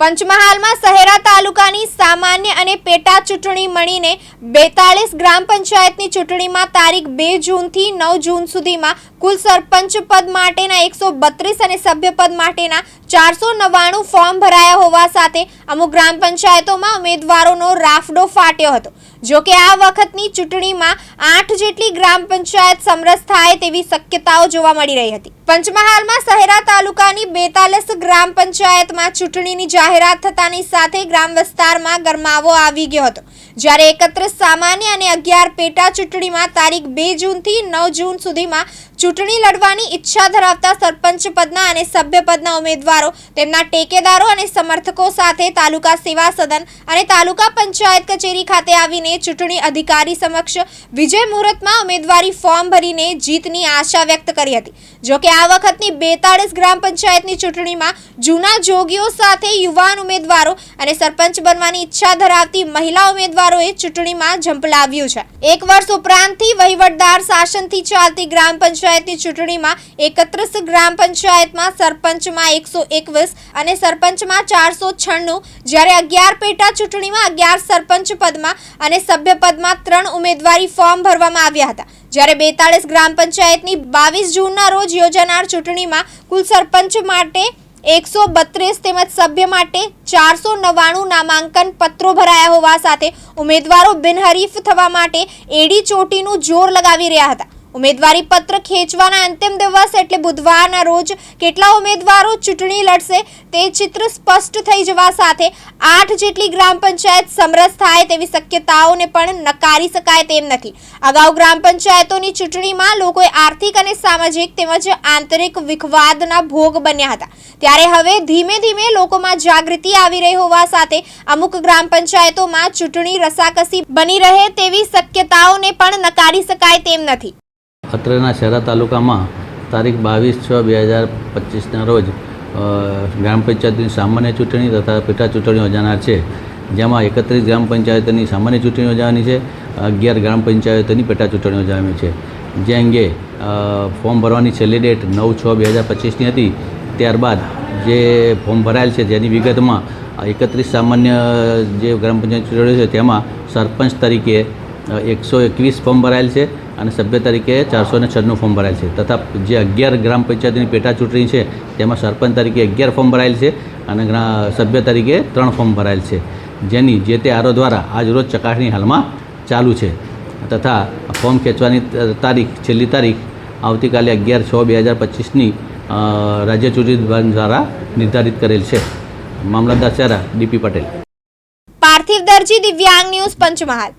પંચમહાલમાં શહેરા તાલુકાની સામાન્ય અને પેટા ચૂંટણી મળીને બેતાળીસ ગ્રામ પંચાયતની ચૂંટણીમાં તારીખ બે જૂનથી નવ જૂન સુધીમાં કુલ સરપંચ પદ માટેના એકસો બત્રીસ અને સભ્યપદ માટેના ચારસો નવ્વાણું ફોર્મ ભરાયા હોવા સાથે અમુક ગ્રામ પંચાયતોમાં ઉમેદવારોનો રાફડો ફાટ્યો હતો. જો કે આ વખતની ચૂંટણીમાં આઠ જેટલી ગ્રામ પંચાયત સમરસ થાય તેવી શક્યતાઓ જોવા મળી રહી હતી. પંચમહાલમાં શહેરા તાલુકાની બેતાલીસ ગ્રામ પંચાયતમાં ચૂંટણીની જાહેરાત થતાની સાથે ગ્રામ વિસ્તારમાં ગરમાવો આવી ગયો હતો. જ્યારે એકત્રીસ સામાન્ય અને અગિયાર પેટા ચૂંટણીમાં તારીખ બે જૂનથી નવ જૂન સુધીમાં ચૂંટણી લડવાની ઈચ્છા ધરાવતા સરપંચ પદના અને સભ્ય પદના ઉમેદવારો, તેમના ટેકેદારો અને સમર્થકો સાથે તાલુકા સેવા સદન અને તાલુકા પંચાયત કચેરી ખાતે આવીને ચૂંટણી અધિકારી સમક્ષ વિજય મુહૂર્તમાં ઉમેદવારી ફોર્મ ભરીને જીતની આશા વ્યક્ત કરી હતી. જોકે આ વખતની બેતાળીસ ગ્રામ પંચાયતની ચૂંટણીમાં જૂના જોગીઓ સાથે યુવાન ઉમેદવારો અને સરપંચ બનવાની ઈચ્છા ધરાવતી મહિલા ઉમેદવારોએ ચૂંટણીમાં ઝંપલાવ્યું છે. એક વર્ષ ઉપરાંતથી વહીવટદાર શાસનથી ચાલતી ગ્રામ પંચાયતની ચૂંટણીમાં એકત્રીસ ગ્રામ પંચાયતમાં સરપંચમાં એકસો એકવીસ અને સરપંચમાં ચારસો છન્નું. જ્યારે અગિયાર પેટા ચૂંટણીમાં અગિયાર સરપંચ પદમાં અને સભ્ય પદમાં ત્રણ ઉમેદવારી ફોર્મ ભરવામાં આવ્યા હતા. જ્યારે બેતાળીસ ગ્રામ પંચાયતની બાવીસ જૂનના રોજ યોજાનાર ચૂંટણીમાં કુલ સરપંચ માટે એકસો બત્રીસ તેમજ સભ્ય માટે ચારસો નવ્વાણું નામાંકન પત્રો ભરાયા હોવા સાથે ઉમેદવારો બિનહરીફ થવા માટે એડી ચોટીનું જોર લગાવી રહ્યા હતા. ઉમેદવારી પત્ર ખેંચવાના અંતિમ દિવસ એટલે બુધવારના રોજ કેટલા ઉમેદવારો ચૂંટણી લડશે તે ચિત્ર સ્પષ્ટ થઈ જવા સાથે આઠ જેટલી ગ્રામ પંચાયત સમરસ થાય તેવી શક્યતાઓને પણ નકારી શકાય તેમ નથી. અગાઉ ગ્રામ પંચાયતોની ચૂંટણીમાં લોકોએ આર્થિક અને સામાજિક તેમજ આંતરિક વિખવાદના ભોગ બન્યા હતા. ત્યારે હવે ધીમે ધીમે લોકોમાં જાગૃતિ આવી રહી હોવા સાથે અમુક ગ્રામ પંચાયતોમાં ચૂંટણી રસાકસી બની રહે તેવી શક્યતાઓને પણ નકારી શકાય તેમ નથી. અત્રેના શહેરા તાલુકામાં તારીખ બાવીસ છ બે હજાર પચીસના રોજ ગ્રામ પંચાયતની સામાન્ય ચૂંટણી તથા પેટા ચૂંટણી યોજાનાર છે. જેમાં એકત્રીસ ગ્રામ પંચાયતની સામાન્ય ચૂંટણી યોજાવાની છે, અગિયાર ગ્રામ પંચાયતોની પેટા ચૂંટણી યોજાવાની છે. જે અંગે ફોર્મ ભરવાની છેલ્લી ડેટ નવ છ બે હજાર પચીસની હતી. ત્યારબાદ જે ફોર્મ ભરાયેલ છે જેની વિગતમાં એકત્રીસ સામાન્ય જે ગ્રામ પંચાયત ચૂંટણી છે તેમાં સરપંચ તરીકે એકસો એકવીસ ફોર્મ ભરાયેલ છે. અને સભ્ય તરીકે ચારસો ને છન્નું ફોર્મ ભરાયેલ છે. તથા જે અગિયાર ગ્રામ પંચાયતની પેટા ચૂંટણી છે, તેમાં સરપંચ તરીકે અગિયાર ફોર્મ ભરાયેલ છે અને સભ્ય તરીકે ત્રણ ફોર્મ ભરાયેલ છે. જેની જે તે આરો દ્વારા આજરોજ ચકાસણી હાલમાં ચાલુ છે. તથા ફોર્મ ખેંચવાની તારીખ, છેલ્લી તારીખ આવતીકાલે અગિયાર છ બે હજાર પચીસની રાજ્ય ચૂંટણી વિભાગ દ્વારા નિર્ધારિત કરેલ છે. મામલતદાર શહેરા ડીપી પટેલ. પાર્થિવ દરજી, દિવ્યાંગ ન્યૂઝ પંચમહાલ.